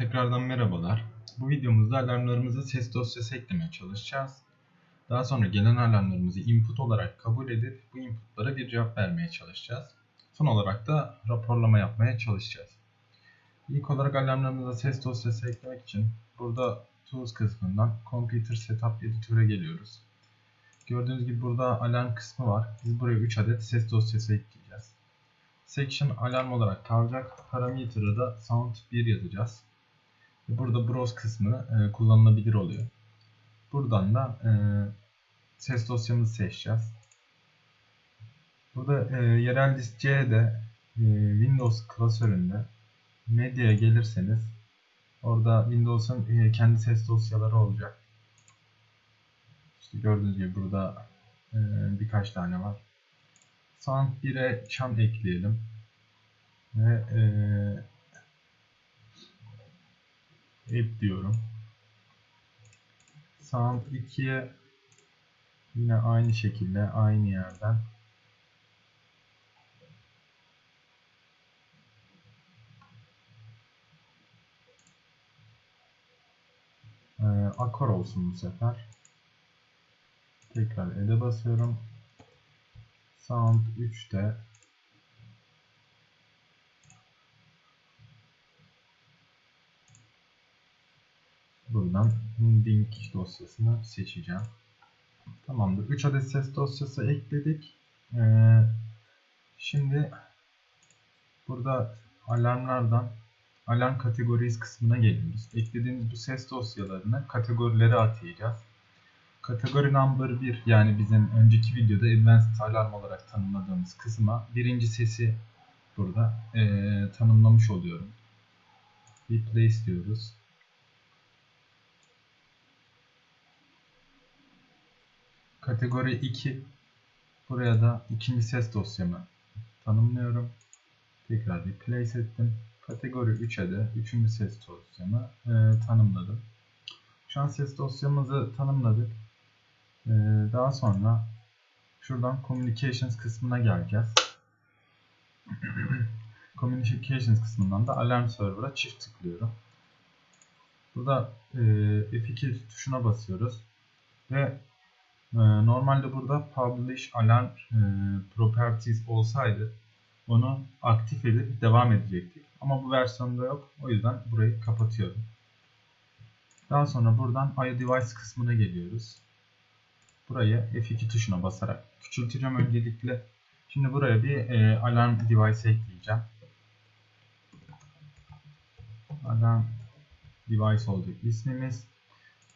Tekrardan merhabalar. Bu videomuzda alarmlarımıza ses dosyası eklemeye çalışacağız. Daha sonra gelen alarmlarımızı input olarak kabul edip bu inputlara bir cevap vermeye çalışacağız. Son olarak da raporlama yapmaya çalışacağız. İlk olarak alarmlarımıza ses dosyası eklemek için burada Tools kısmından Computer Setup Editor'a geliyoruz. Gördüğünüz gibi burada alarm kısmı var. Biz buraya 3 adet ses dosyası ekleyeceğiz. Section alarm olarak kalacak. Parameter'ı da sound 1 yazacağız. Burada browse kısmı e, kullanılabilir oluyor. Buradan da e, ses dosyamızı seçeceğiz. Burada e, yerel disk C'de e, Windows klasöründe medyaya gelirseniz orada Windows'un e, kendi ses dosyaları olacak. İşte gördüğünüz gibi burada e, birkaç tane var. Sound 1'e çan ekleyelim. Ve e, app diyorum. Sound 2'ye yine aynı şekilde aynı yerden Ee, akor olsun bu sefer. Tekrar Ed'e basıyorum. Sound 3'te buradan link dosyasını seçeceğim. Tamamdır. 3 adet ses dosyası ekledik. Ee, şimdi burada alarmlardan alarm kategorisi kısmına geliyoruz. Eklediğimiz bu ses dosyalarını kategorilere atayacağız. Kategori number 1 yani bizim önceki videoda advanced alarm olarak tanımladığımız kısma birinci sesi burada ee, tanımlamış oluyorum. Replace diyoruz. Kategori 2 buraya da ikinci ses dosyamı tanımlıyorum. Tekrar replace ettim. Kategori 3'e de üçüncü ses dosyamı e, tanımladım. Şu an ses dosyamızı tanımladık. E, daha sonra şuradan Communications kısmına geleceğiz. Communications kısmından da Alarm Server'a çift tıklıyorum. Burada e, F2 tuşuna basıyoruz. Ve normalde burada Publish Alarm e, Properties olsaydı onu aktif edip devam edecektik. Ama bu versiyonda yok. O yüzden burayı kapatıyorum. Daha sonra buradan iDevice kısmına geliyoruz. Burayı F2 tuşuna basarak küçülteceğim öncelikle. Şimdi buraya bir e, alarm device ekleyeceğim. Alarm device olacak ismimiz.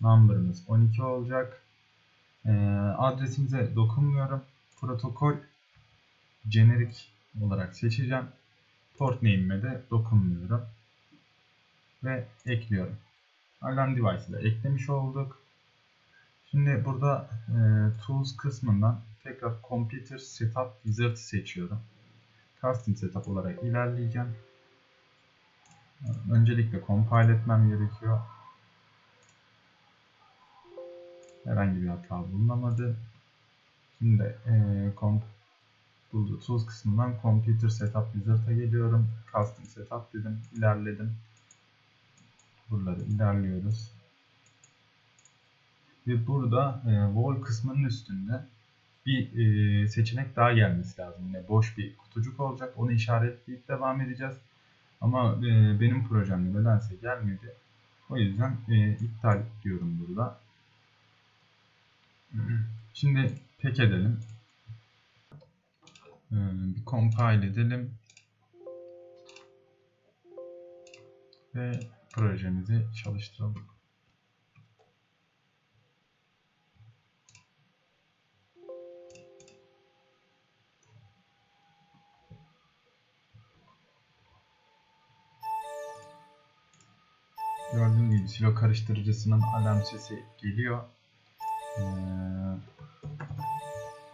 Number'ımız 12 olacak. E, adresimize dokunmuyorum. Protokol generic olarak seçeceğim. Port name'ime de dokunmuyorum. Ve ekliyorum. Alarm device'ı da eklemiş olduk. Şimdi burada e, Tools kısmından tekrar Computer Setup Wizard seçiyorum. Custom Setup olarak ilerleyeceğim. Öncelikle compile etmem gerekiyor. Herhangi bir hata bulunamadı. Şimdi e, comp Burada Tools kısmından Computer Setup Wizard'a geliyorum. Custom Setup dedim. ilerledim. Buraları ilerliyoruz. Ve burada e, Wall kısmının üstünde bir e, seçenek daha gelmesi lazım. Yine boş bir kutucuk olacak. Onu işaretleyip devam edeceğiz. Ama e, benim projemde nedense gelmedi. O yüzden e, iptal diyorum burada. Şimdi pek edelim. Bir compile edelim. Ve projemizi çalıştıralım. Gördüğünüz gibi silo karıştırıcısının alarm sesi geliyor. Ee,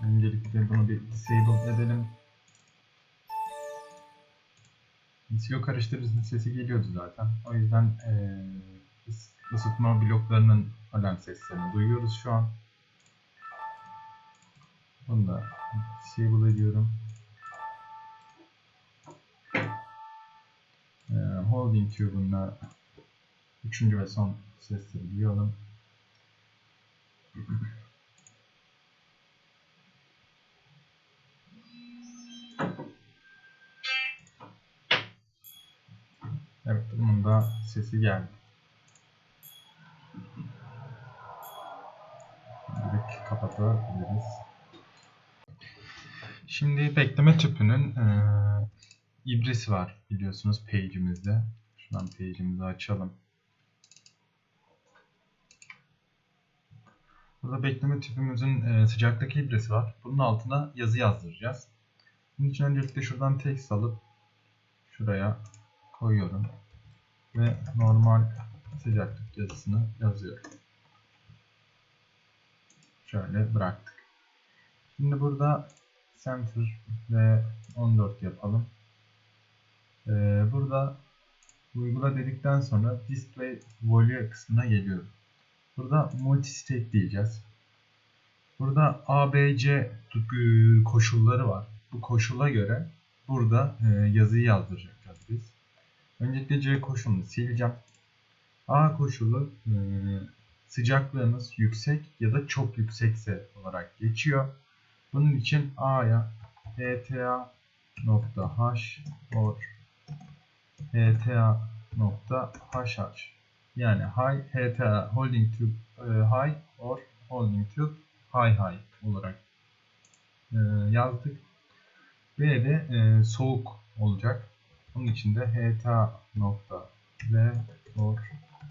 öncelikle bunu bir disable edelim. Silo karıştırıcısının sesi geliyordu zaten. O yüzden ee, ısıtma bloklarının alarm seslerini duyuyoruz şu an. Bunu da disable ediyorum. Ee, holding tube'unda Üçüncü ve son sesleri duyalım. Evet, bunun da sesi geldi. Direkt kapatabiliriz. Şimdi bekleme tüpünün eee ibrisi var biliyorsunuz page'imizde. Şuradan page'imizi açalım. Burada bekleme tüpümüzün eee, sıcaklık ibresi var. Bunun altına yazı yazdıracağız. Bunun için öncelikle şuradan text alıp şuraya koyuyorum. Ve normal sıcaklık yazısını yazıyorum. Şöyle bıraktık. Şimdi burada center ve 14 yapalım. Ee, burada uygula dedikten sonra display volume kısmına geliyorum. Burada multistate diyeceğiz. Burada ABC tut- koşulları var. Bu koşula göre burada e, yazıyı yazdıracağız biz. Öncelikle C koşulunu sileceğim. A koşulu e, sıcaklığımız yüksek ya da çok yüksekse olarak geçiyor. Bunun için A'ya hta nokta h or hta nokta hh yani high hta holding tube high or holding tube high high olarak e, yazdık. B de e, soğuk olacak. Bunun için de hta nokta l or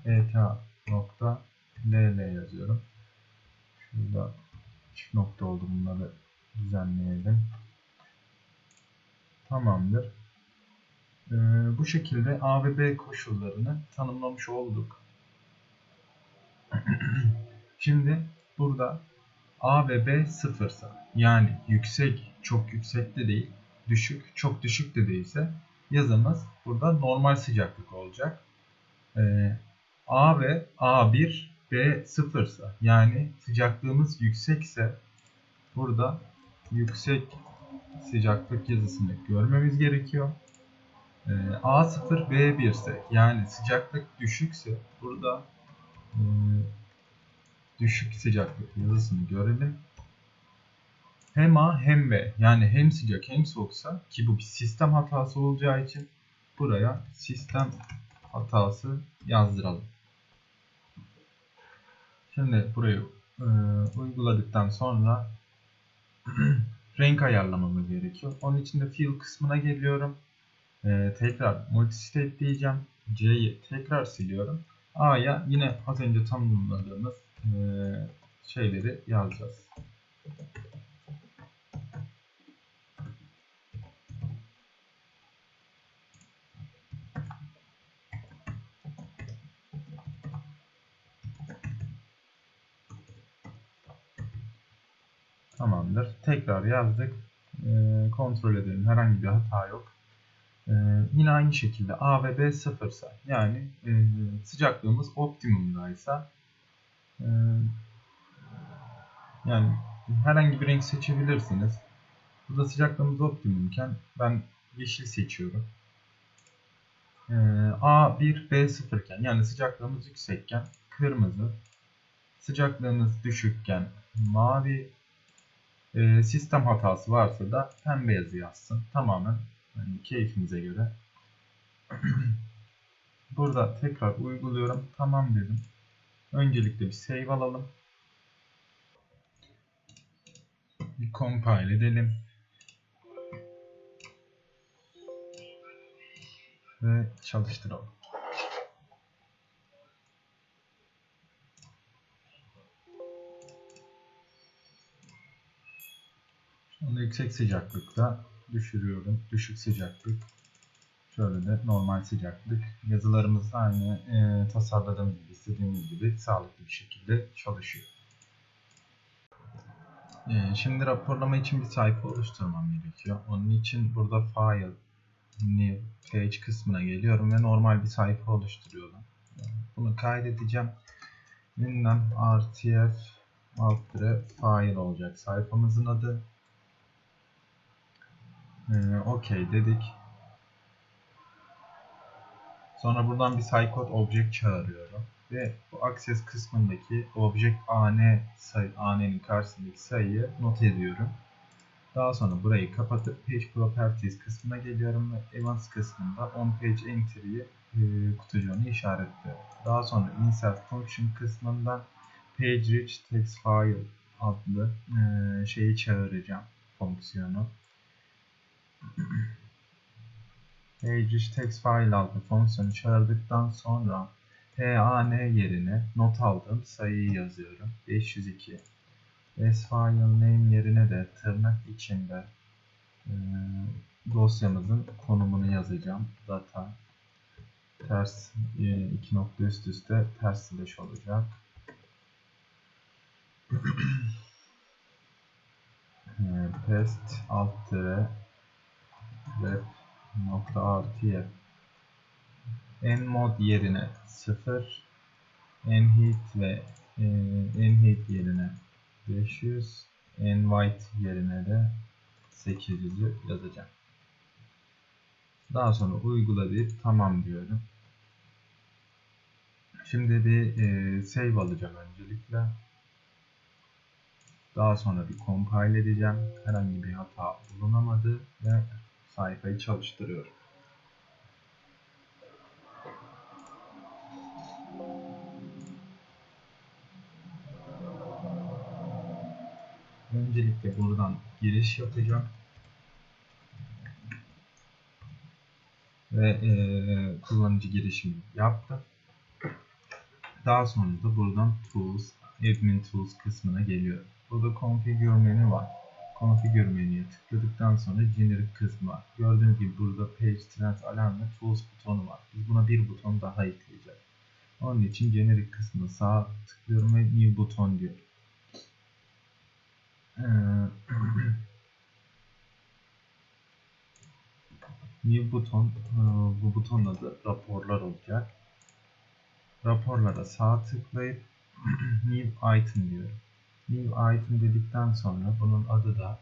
hta nokta ll yazıyorum. Şurada çift nokta oldu bunları düzenleyelim. Tamamdır. Ee, bu şekilde A ve B koşullarını tanımlamış olduk. Şimdi burada A ve B sıfırsa yani yüksek çok yüksek de değil, düşük çok düşük de değilse yazımız burada normal sıcaklık olacak. Ee, A ve A1 B sıfırsa yani sıcaklığımız yüksekse burada yüksek sıcaklık yazısını görmemiz gerekiyor. Ee, A0 B1 ise yani sıcaklık düşükse burada e, düşük sıcaklık yazısını görelim. Hem A hem B yani hem sıcak hem soğuksa ki bu bir sistem hatası olacağı için buraya sistem hatası yazdıralım. Şimdi burayı e, uyguladıktan sonra renk ayarlamamız gerekiyor. Onun için de fill kısmına geliyorum. E, tekrar multistate diyeceğim. C'yi tekrar siliyorum. A'ya yine az önce tanımladığımız e, şeyleri yazacağız. Tamamdır. Tekrar yazdık. E, kontrol edelim. Herhangi bir hata yok. E, yine aynı şekilde A ve B sıfırsa yani e, sıcaklığımız optimumdaysa e, yani herhangi bir renk seçebilirsiniz. Burada sıcaklığımız optimumken ben yeşil seçiyorum. E, A1 B0 iken yani sıcaklığımız yüksekken kırmızı, sıcaklığımız düşükken mavi, e, sistem hatası varsa da pembe yazı yazsın. Tamamen yani keyfinize göre. Burada tekrar uyguluyorum. Tamam dedim. Öncelikle bir save alalım. Bir compile edelim. Ve çalıştıralım. Onu yüksek sıcaklıkta düşürüyorum. Düşük sıcaklık. Şöyle de normal sıcaklık. Yazılarımız aynı e, tasarladığımız gibi, istediğimiz gibi sağlıklı bir şekilde çalışıyor. E, şimdi raporlama için bir sayfa oluşturmam gerekiyor. Onun için burada File, New Page kısmına geliyorum ve normal bir sayfa oluşturuyorum. Bunu kaydedeceğim. Yeniden RTF alt file olacak sayfamızın adı. Ee, Okey dedik. Sonra buradan bir scikot object çağırıyorum. Ve bu access kısmındaki object an sayı, an'nin karşısındaki sayıyı not ediyorum. Daha sonra burayı kapatıp Page Properties kısmına geliyorum ve Events kısmında On Page Entry'yi e, kutucuğunu işaretliyorum. Daha sonra Insert Function kısmından Page Rich Text File adlı e, şeyi çağıracağım fonksiyonu. Text File adlı fonksiyonu çağırdıktan sonra PAN yerine not aldığım sayıyı yazıyorum. 502 S file name yerine de tırnak içinde e, dosyamızın konumunu yazacağım. Data ters e, iki nokta üst üste ters slash olacak. e, pest alt web nokta artı en mod yerine 0 en heat ve en heat yerine 500 en white yerine de 800'ü yazacağım. Daha sonra uygula deyip tamam diyorum. Şimdi bir e, save alacağım öncelikle. Daha sonra bir compile edeceğim. Herhangi bir hata bulunamadı ve sayfayı çalıştırıyorum. Öncelikle buradan giriş yapacağım. Ve e, kullanıcı girişimi yaptım. Daha sonra da buradan Tools, Admin Tools kısmına geliyorum. Burada Configure menü var. Configure menüye tıkladıktan sonra Generic kısmı var. Gördüğünüz gibi burada Page Trends Alarm ve Tools butonu var. Biz buna bir buton daha ekleyeceğiz. Onun için Generic kısmına sağ tıklıyorum ve New buton diyorum. New buton, bu butonun adı raporlar olacak. Raporlara sağ tıklayıp New item diyorum. New item dedikten sonra bunun adı da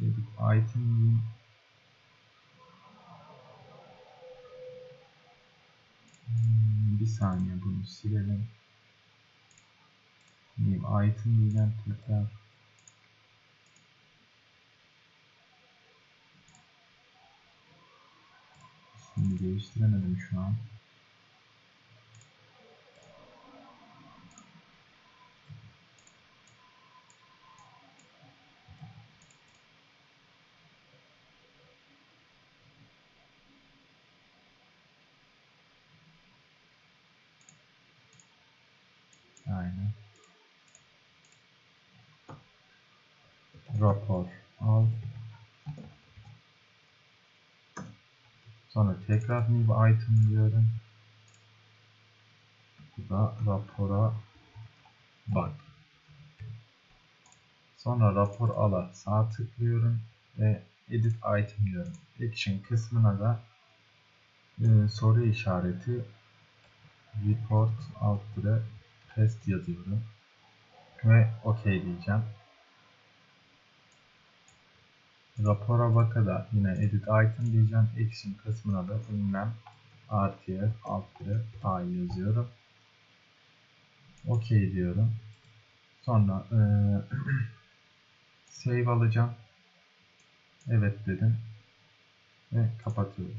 dedik item bir saniye bunu silelim. New item diyeceğim tekrar. İsmini değiştiremedim şu an. Rapor al. Sonra tekrar new item diyorum. Bu da rapora bak. Sonra rapor ala sağ tıklıyorum ve edit item diyorum. Action kısmına da e, soru işareti report alt test yazıyorum. Ve OK diyeceğim. Rapora baka da yine edit item diyeceğim. Action kısmına da ünlem RTF alt dire A yazıyorum. OK diyorum. Sonra e, save alacağım. Evet dedim. Ve kapatıyorum.